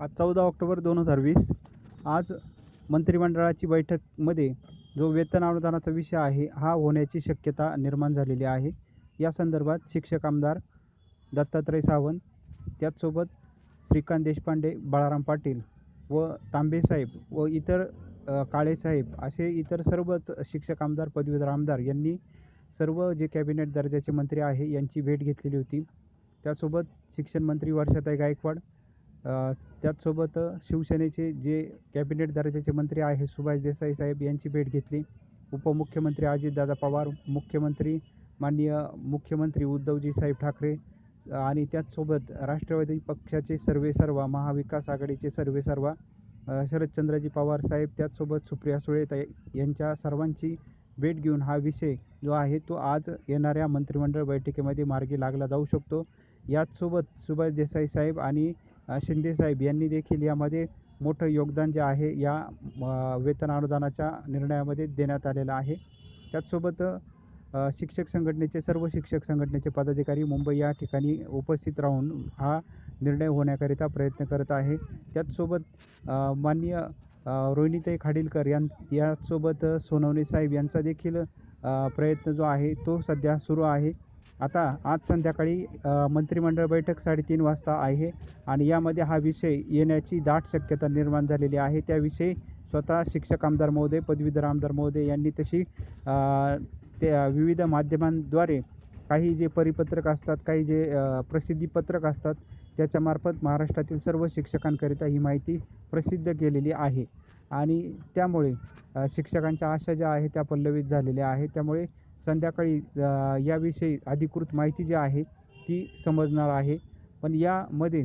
आज चौदा ऑक्टोबर दोन हजार वीस. आज मंत्रिमंडळाची बैठकमध्ये जो वेतन अनुदानाचा विषय आहे हा होण्याची शक्यता निर्माण झालेली आहे. या संदर्भात शिक्षक आमदार दत्तात्रय सावंत त्याचसोबत श्रीकांत देशपांडे बाळाराम पाटील व तांबेसाहेब व इतर काळेसाहेब असे इतर सर्वच शिक्षक आमदार पदवीधर आमदार यांनी सर्व जे कॅबिनेट दर्जाचे मंत्री आहे यांची भेट घेतलेली होती. त्यासोबत शिक्षण मंत्री वर्षाताई गायकवाड त्याचसोबत शिवसेनेचे जे कॅबिनेट दर्जाचे मंत्री आहे सुभाष देसाई साहेब यांची भेट घेतली. उपमुख्यमंत्री अजितदादा पवार मुख्यमंत्री माननीय मुख्यमंत्री उद्धवजी साहेब ठाकरे आणि त्याचसोबत राष्ट्रवादी पक्षाचे सर्वेसर्वा महाविकास आघाडीचे सर्वेसर्वा शरदचंद्रजी पवार साहेब त्याचसोबत सुप्रिया सुळेताई यांच्या सर्वांची भेट घेऊन हा विषय जो आहे तो आज येणाऱ्या मंत्रिमंडळ बैठकीमध्ये मार्गी लागला जाऊ शकतो. याचसोबत सुभाष देसाई साहेब आणि शिंदेसाहेब शिंदे साहेब यांनी देखील यामध्ये मोठं योगदान जे आहे या वेतन अनुदानाच्या निर्णयामध्ये देण्यात आलेलं आहे. त्याचसोबत शिक्षक संघटनेचे सर्व शिक्षक संघटनेचे पदाधिकारी मुंबई या ठिकाणी उपस्थित राहून हा निर्णय होण्याकरिता प्रयत्न करत आहे. त्याचसोबत माननीय रोहिणीताई खाडीलकर यां यासोबत सोनवणे साहेब यांचा देखील प्रयत्न जो आहे तो सध्या सुरू आहे. आता आज संध्याकाळी मंत्रिमंडळ बैठक साडेतीन वाजता आहे आणि यामध्ये हा विषय येण्याची दाट शक्यता निर्माण झालेली आहे. त्याविषयी स्वतः शिक्षक आमदार महोदय पदवीधर आमदार महोदय यांनी तशी त्या विविध माध्यमांद्वारे काही जे परिपत्रक असतात काही जे प्रसिद्धीपत्रक असतात त्याच्यामार्फत महाराष्ट्रातील सर्व शिक्षकांकरिता ही माहिती प्रसिद्ध केलेली आहे. आणि त्यामुळे शिक्षकांच्या आशा ज्या आहेत त्या पल्लवित झालेल्या आहेत. त्यामुळे संध्याकाळी याविषयी अधिकृत माहिती जी आहे ती समजणार आहे. पण यामध्ये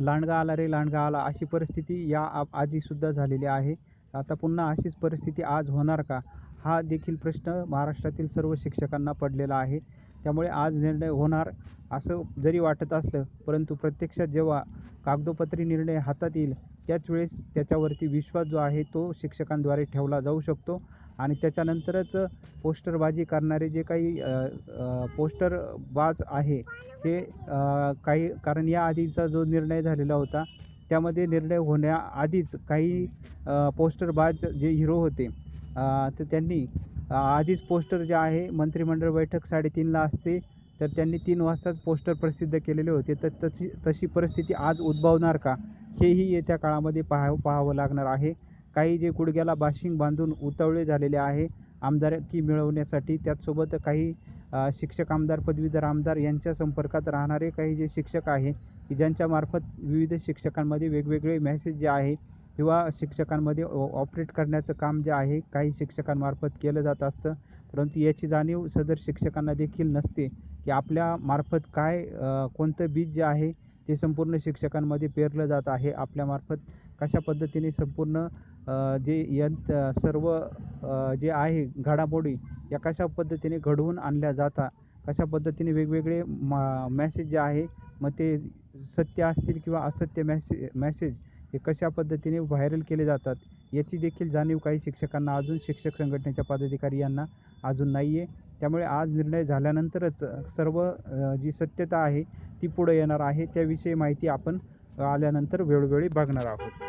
लांडगा आला रे लांडगा आला अशी परिस्थिती या आ आधीसुद्धा झालेली आहे. आता पुन्हा अशीच परिस्थिती आज होणार का? हा देखील प्रश्न महाराष्ट्रातील सर्व शिक्षकांना पडलेला आहे. त्यामुळे आज निर्णय होणार असं जरी वाटत असलं परंतु प्रत्यक्षात जेव्हा कागदोपत्री निर्णय हातात येईल त्याच वेळेस त्याच्यावरती विश्वास जो आहे तो शिक्षकांद्वारे ठेवला जाऊ शकतो. आणि त्याच्यानंतरच पोस्टरबाजी करणारे जे काही पोस्टरबाज आहे ते काही कारण या आधीचा जो निर्णय झालेला होता त्यामध्ये निर्णय होण्याआधीच काही पोस्टरबाज जे हिरो होते तर त्यांनी आधीच पोस्टर जे आहे मंत्रिमंडळ बैठक साडेतीनला असते तर त्यांनी तीन वाजताच पोस्टर प्रसिद्ध केलेले होते तर तशी तशी परिस्थिती आज उद्भवणार का हेही येत्या काळामध्ये पाहावं पाहावं लागणार आहे. काही जे गुडघ्याला बाशिंग बांधून उतावळे झालेले आहे आमदारकी मिळवण्यासाठी. त्याचसोबत काही शिक्षक आमदार पदवीधर आमदार यांच्या संपर्कात राहणारे काही जे शिक्षक आहे की ज्यांच्यामार्फत विविध शिक्षकांमध्ये वेगवेगळे मेसेज जे आहे किंवा शिक्षकांमध्ये ऑपरेट करण्याचं काम जे आहे काही शिक्षकांमार्फत केलं जात असतं. परंतु याची जाणीव सदर शिक्षकांना देखील नसते की आपल्या मार्फत काय कोणतं बीज जे आहे ते संपूर्ण शिक्षकांमध्ये पेरलं जात आहे. आपल्यामार्फत कशा पद्धतीने संपूर्ण जे यंत सर्व जे आहे घडामोडी या कशा पद्धतीने घडवून आणल्या जातात कशा पद्धतीने वेगवेगळे मा मॅसेज जे आहे मग ते सत्य असतील किंवा असत्य मॅसे मॅसेज हे कशा पद्धतीने व्हायरल केले जातात याची देखील जाणीव काही शिक्षकांना अजून शिक्षक संघटनेच्या पदाधिकारी यांना अजून नाही आहे त्यामुळे आज निर्णय झाल्यानंतरच सर्व जी सत्यता आहे ती पुढे येणार आहे त्याविषयी माहिती आपण आल्यानंतर वेळोवेळी बघणार आहोत.